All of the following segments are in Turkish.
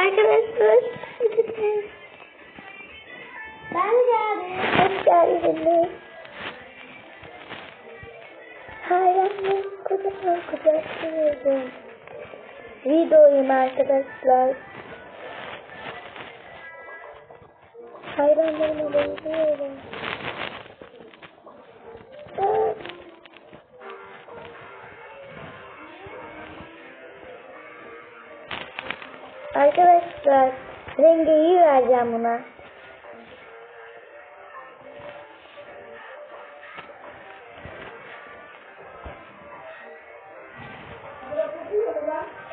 Arkadaşlar. Ben geldim. Hoş geldiniz. Hayranlarım kocaman kucaklıyorum. Videoyum arkadaşlar. Hayranlarıma bayılıyorum. Arkadaşlar rengi iyi vereceğim buna.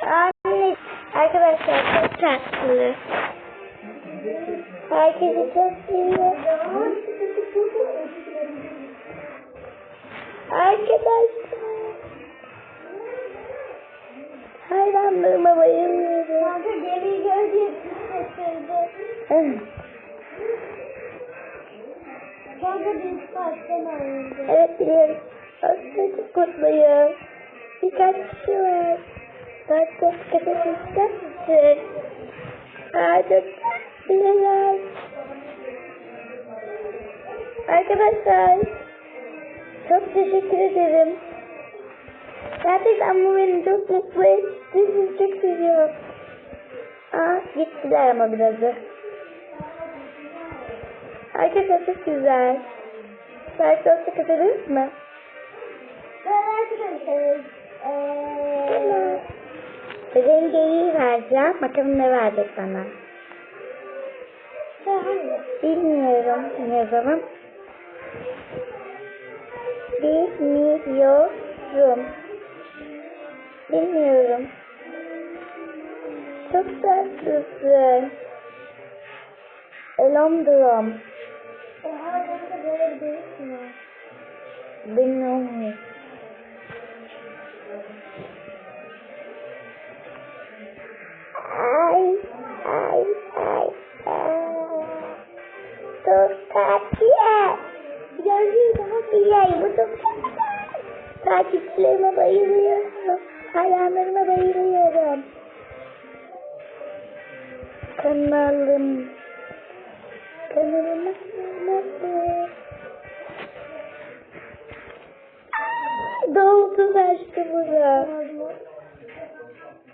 Anne, arkadaşlar çok tatlı. Herkesi çok seviyor. Arkadaşlar. Hayranlarıma bayılıyorum. Kanka gemi gördüğü şaşırdı. Kanka biz baştan ayrıldık. evet biliyorum. Aslında çok mutluyum. Birkaç kişi var. Başka dikkat ister misin? Aa çok tatlılar. Arkadaşlar. Çok teşekkür ederim. Gerçekten bu beni çok mutlu etti. Sizi çok seviyorum. Aa gittiler ama birazı. Arkadaşlar çok güzel. Belki olsa katılırız mı? Rengi iyi vereceğim. Bakalım ne verecek bana. Bilmiyorum ne zaman. Bilmiyorum. Bilmiyorum. Çok tatlısın. Elomdrom. Oha kanka böyle bir değilsin ha. Bilmiyorum. Ay, ay, ay, ay. Çok tatlı. Gördüğün zaman iyi. Bu çok tatlı. Takipçilerime bayılıyorum. Hayranlarıma bayılıyorum. Kanalım. Kanalıma nasıl? Doldu bura.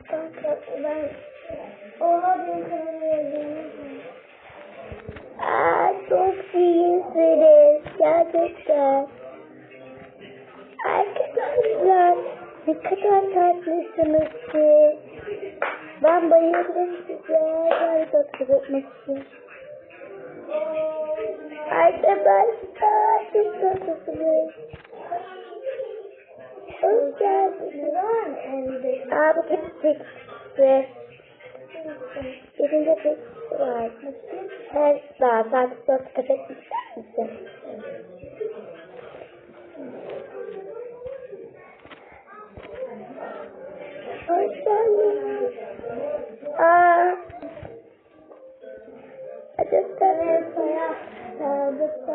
Kanka ben Oha benim kanalıma yazdığını Aa, çok iyisiniz. Gerçekten. Arkadaşlar ne kadar tatlısınız siz. Ben bayıldım size. Ben çok etmek için. Arkadaşlar çok tatlısınız. Hoş geldiniz. Aa bu küçük ve birinde bir var. Her daha saat dört kafe?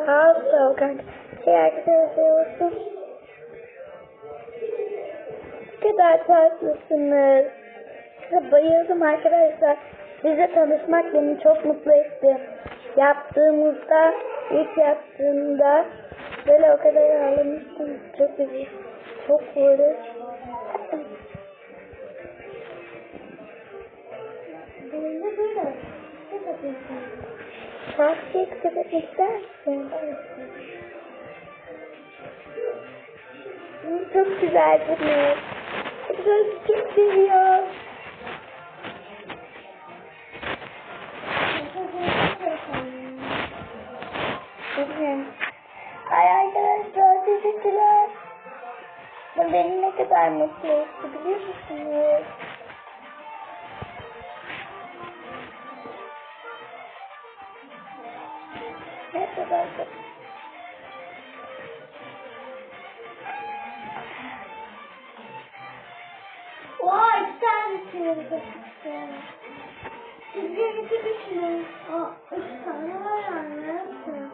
Also, kanka. Şey arkadaşlar olsun. Ne kadar tatlısınız. Size bayıldım arkadaşlar. Size tanışmak beni çok mutlu etti. Yaptığımızda, ilk yaptığımda böyle o kadar ağlamıştım. Çok üzüldüm. Çok böyle. De böyle. Ne yapıyorsun? Tavsiye kısmet ister misin? Hı, Çok güzeldiniz. Çok çok seviyor. Ay arkadaşlar teşekkürler. Beni ne kadar mutlu etti biliyor musunuz? Ne kadar çok Vay sen misin? Siz bir iki düşünün. Aa, üç tane var yapacağız?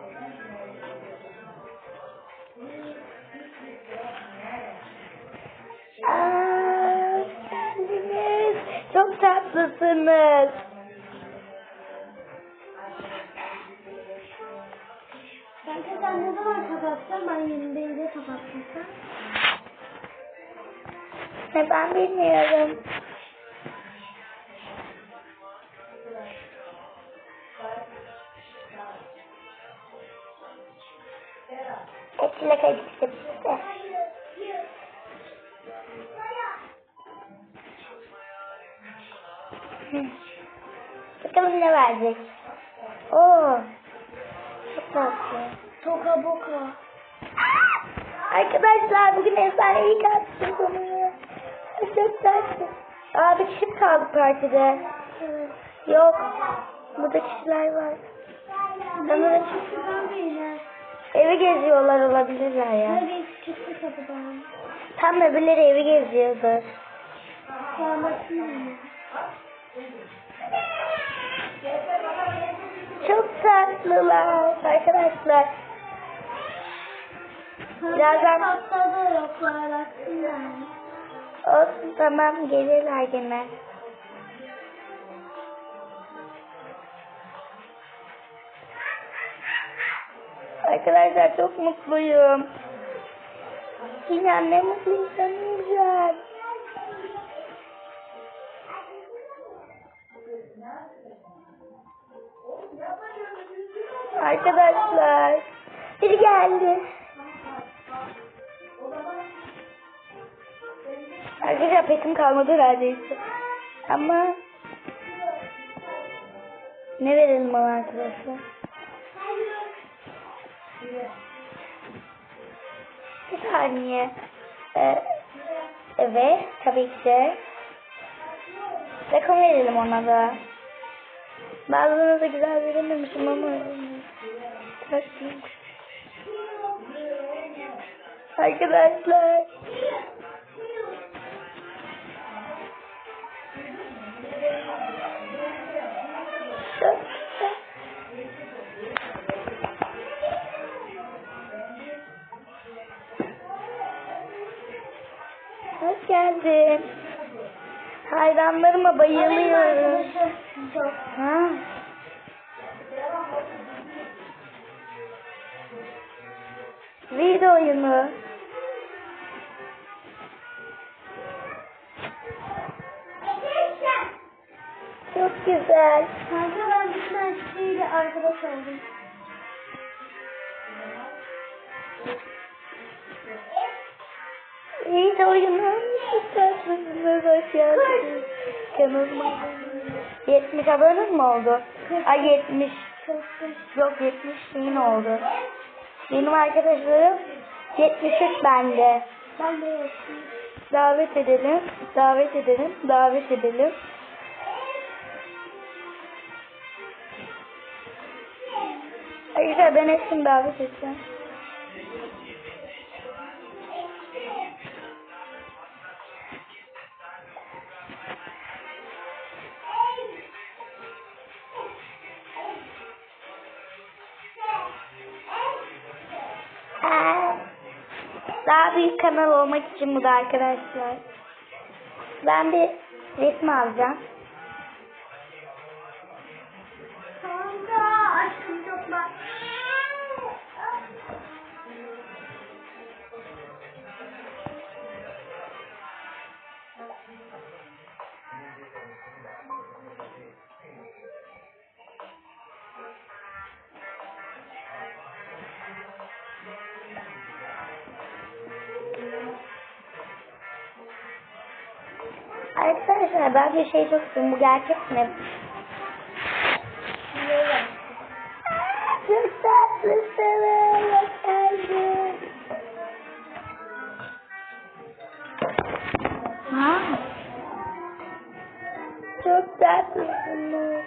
Aa, kendiniz çok tatlısınız. Kapatacaksın? Ben 21'de kapatacağım. Ne ben bilmiyorum. Karıştı bitti. Hı. Bakalım ne verecek. Oo. Çok tatlı. Toka boka. Arkadaşlar bugün efsaneyi kaçtım konuyu. Çok tatlı. Aa bir kişi kaldı partide? Evet. Yok. Burada kişiler var. Sanırım evi geziyorlar olabilirler ya. Tam öbürleri evi geziyordur. Parmaklı Çok tatlılar arkadaşlar. Birazdan- Patladı yoklar aslında. Olsun tamam gelirler gene. Arkadaşlar çok mutluyum. Yine ne mutlu insanım Arkadaşlar biri geldi. Arkadaşlar petim kalmadı neredeyse. Ama ne verelim ona arkadaşlar? Bir saniye. Ee, evet tabii ki de. Rakam verelim ona da. Bazılarına da güzel verememişim ama Tatlıyım. Arkadaşlar Hoş geldin. Hayranlarıma bayılıyorum. Ha. Video oyunu. Çok güzel. Kanka ben bir tane arkadaş oldum. Video oyunu. Çok tatlısınız. Hoş geldiniz. Kanalıma. 70 abone mi oldu? Ay 70. Yok 70 bin oldu. Benim arkadaşlarım 73 bende. Ben de yaptım. Davet edelim. Davet edelim. Davet edelim. Arkadaşlar ben hepsini davet edeceğim. Daha büyük kanal olmak için bu da arkadaşlar. Ben bir resim alacağım. Arkadaşlar ben bir şey çok istiyorum. Bu gerçek mi? Çok tatlısın. Hoş geldin. Ha? Çok tatlısınız.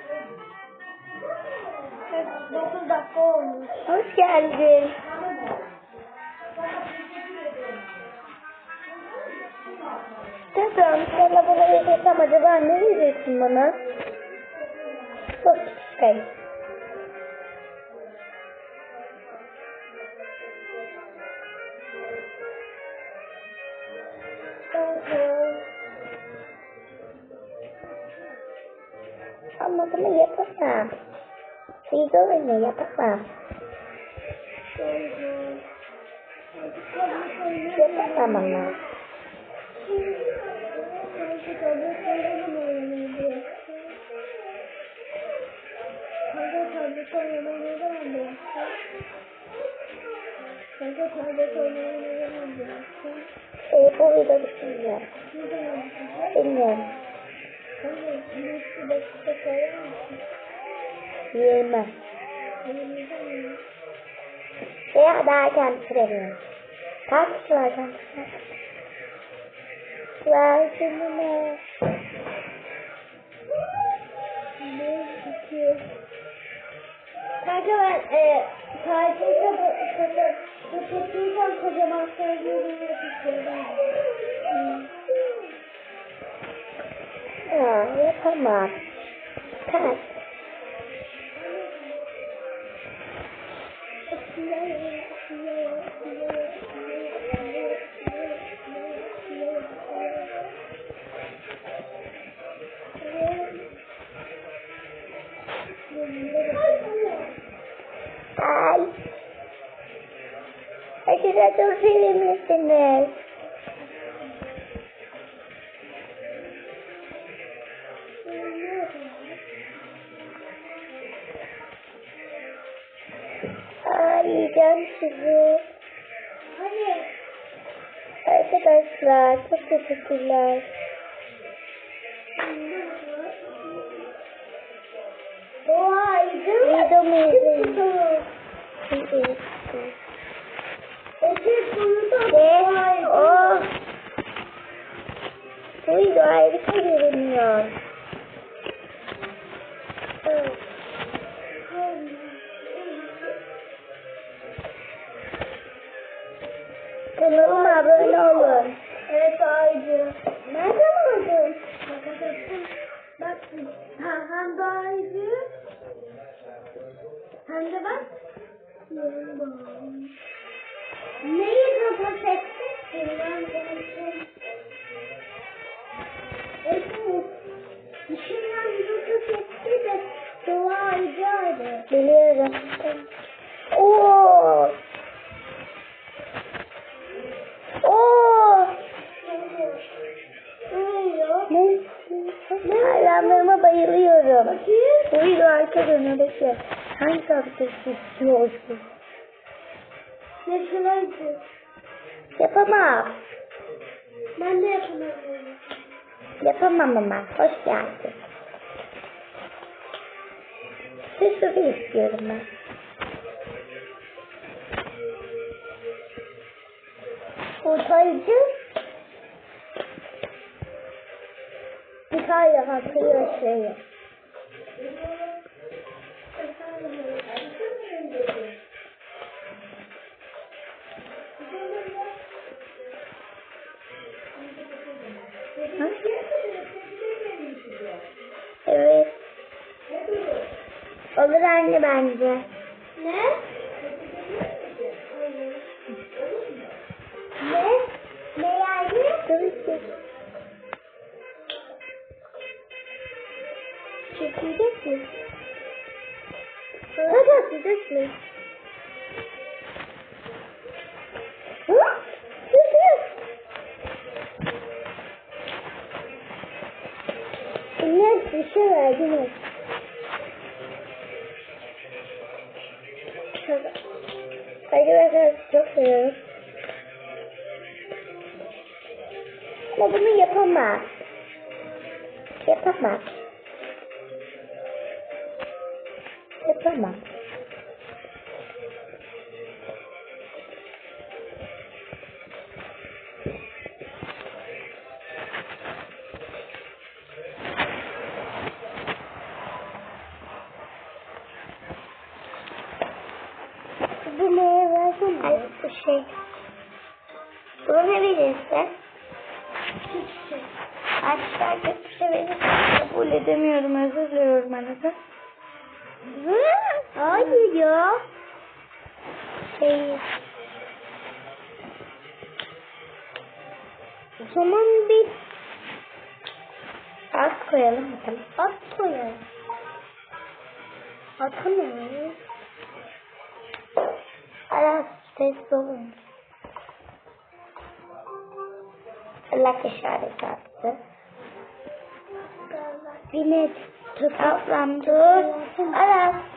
9 dakika olmuş. Hoş geldin. Tamam, sana bunu verecektim acaba ne vereceksin bana? Çok şey. Ama bunu yapamam. Video oyunu yapamam. Yapamam ama. İki dakika koyar mısın? Yirmi. Yirmi zaman. Veya daha bitirebilirim. Kaç kişi var bitirebilirim? Ver şimdi ne? Ne iki? Kanka ben e, tatil kapı kapatırken kocaman söylüyorum istiyorum. Aa, yapamam. Kaç? Sevimlisiniz. Ay yiyeceğim sizi. Hani Arkadaşlar çok teşekkürler. Doğaydı. Videomu izleyin. Etek Ve o bu video harika görünüyor. Evet. Kanalıma abone olun. Evet Aycı. Nereden aldın? Bak ha, hem de Aycı. Hem de bak. Neyi kapat ettin? Bilmem unuttum. Esin. Düşünmem yıldız etti de doğa Aycı'ydı. Biliyorum. Oo. Oo. Ne? Ne? Hayranlarıma bayılıyorum. Bu video arka dönüyordu Hangi karakter istiyorsun? Yaşılaydı. Yapamam. Ben de yapamam. Yapamam ama. Hoş geldin. Süslü istiyorum ben. Kurtarıcı. Bir tane hatırlıyor şeyi. Evet. Olur anne bence. Ne? Ne? Ne yani? Tabii ki. Çekilecek mi? Hadi atacak mı? Bir şey verdin mi? Arkadaşlar çok seviyorum. Ama bunu yapamaz. Yapamaz. Yapamaz. Verdin Ay bu şey. Bunu ne verirse? Hiçbir şey. Arkadaşlar çok bir şey verirse kabul edemiyorum. Özür diliyorum arada. Hayır ya. Şey, O zaman bir az koyalım bakalım. at koyalım. Atı ne? Ses olun. Allah işaret attı. Bilet tut ablam. Aras.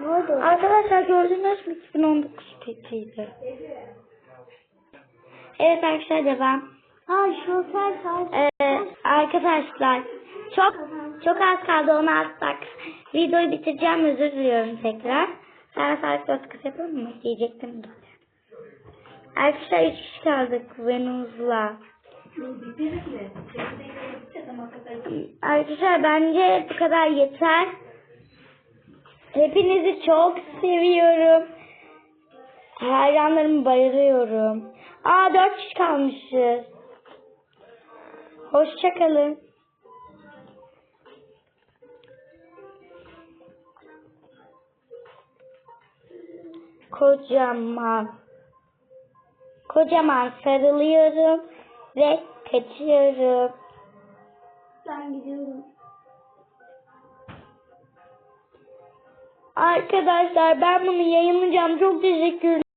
Ne oldu? Arkadaşlar gördünüz mü 2019 fethiydi. Evet arkadaşlar devam. Ha saç. Ee, arkadaşlar çok çok az kaldı onu atsak. Videoyu bitireceğim özür diliyorum tekrar. Sen saat göz kısa yapalım mı? Diyecektim de. Arkadaşlar üç kişi kaldık Venus'la. Arkadaşlar bence bu kadar yeter. Hepinizi çok seviyorum. Hayranlarımı bayılıyorum. Aa dört kişi kalmışız. Hoşçakalın. Kocaman. Kocaman sarılıyorum ve kaçıyorum. Ben gidiyorum. Arkadaşlar ben bunu yayınlayacağım. Çok teşekkür